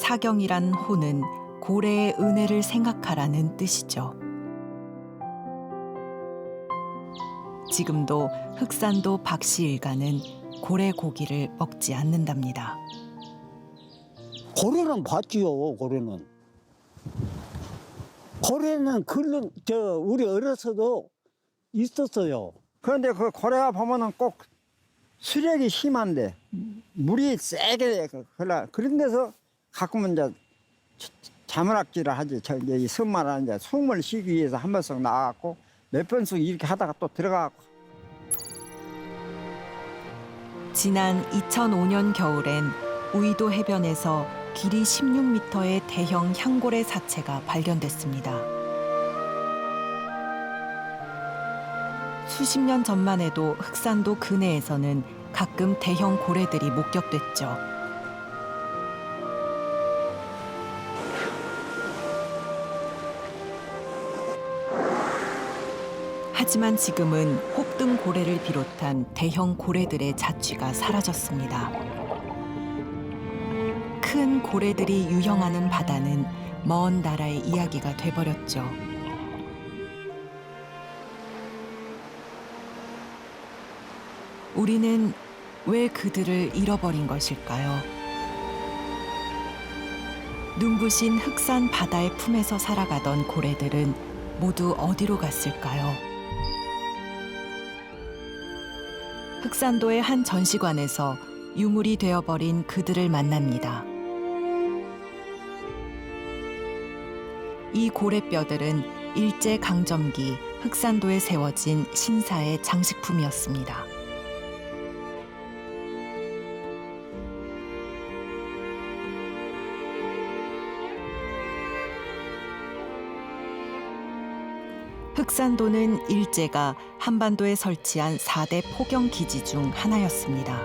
사경이란 호는 고래의 은혜를 생각하라는 뜻이죠. 지금도 흑산도 박씨 일가는 고래 고기를 먹지 않는답니다. 고래는 봤지요, 고래는. 고래는 그런, 저, 우리 어려서도 있었어요. 그런데 그 고래가 보면은 꼭 수력이 심한데 물이 세게 흘러 그런 데서 가끔은 이제 자물악질을 하지 저 이제 이 선마는 이제 숨을 쉬기 위해서 한 번씩 나가고 몇 번씩 이렇게 하다가 또 들어가고 지난 2005년 겨울엔 우이도 해변에서 길이 16m의 대형 향고래 사체가 발견됐습니다. 수십 년 전만 해도 흑산도 근해에서는 가끔 대형 고래들이 목격됐죠. 하지만 지금은 혹등 고래를 비롯한 대형 고래들의 자취가 사라졌습니다. 큰 고래들이 유형하는 바다는 먼 나라의 이야기가 돼버렸죠. 우리는 왜 그들을 잃어버린 것일까요? 눈부신 흑산 바다의 품에서 살아가던 고래들은 모두 어디로 갔을까요? 흑산도의 한 전시관에서 유물이 되어버린 그들을 만납니다. 이 고래뼈들은 일제 강점기 흑산도에 세워진 신사의 장식품이었습니다. 흑산도는 일제가 한반도에 설치한 4대 포경 기지 중 하나였습니다.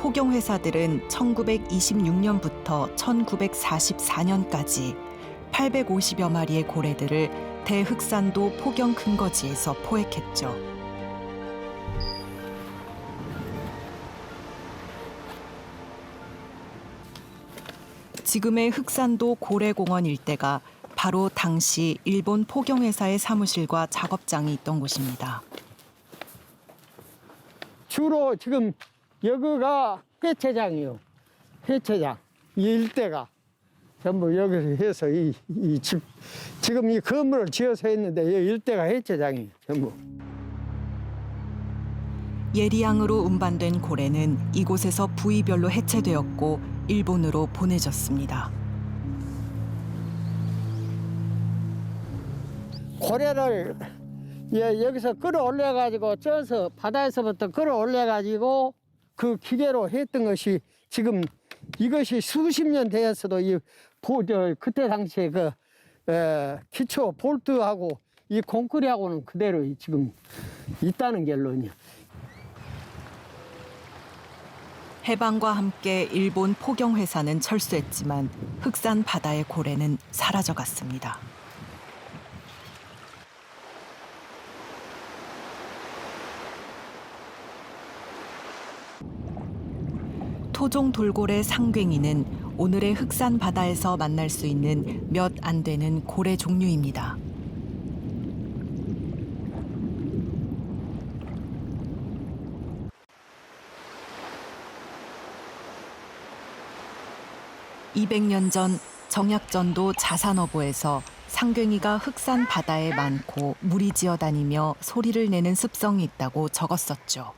포경 회사들은 1926년부터 1944년까지 850여 마리의 고래들을 대흑산도 포경 근거지에서 포획했죠. 지금의 흑산도 고래공원 일대가 바로 당시 일본 포경회사의 사무실과 작업장이 있던 곳입니다. 주로 지금 여기가 해체장이요. 해체장. 이 일대가 전부 여기서 해서 이, 이 집, 지금 이 건물을 지어서 했는데 이 일대가 해체장이에요. 전부. 예리양으로 운반된 고래는 이곳에서 부위별로 해체되었고 일본으로 보내졌습니다. 고래를 예, 여기서 끌어올려 가지고 쪄서 바다에서부터 끌어올려 가지고 그 기계로 했던 것이 지금 이것이 수십 년 되었어도 이 보, 저, 그때 당시에 그 에, 기초 볼트하고 이 콘크리하고는 그대로 지금 있다는 결론이요. 해방과 함께 일본 포경 회사는 철수했지만 흑산 바다의 고래는 사라져갔습니다. 토종 돌고래 상괭이는 오늘의 흑산 바다에서 만날 수 있는 몇 안 되는 고래 종류입니다. (200년) 전 정약전도 자산어보에서 상괭이가 흑산 바다에 많고 무리지어 다니며 소리를 내는 습성이 있다고 적었었죠.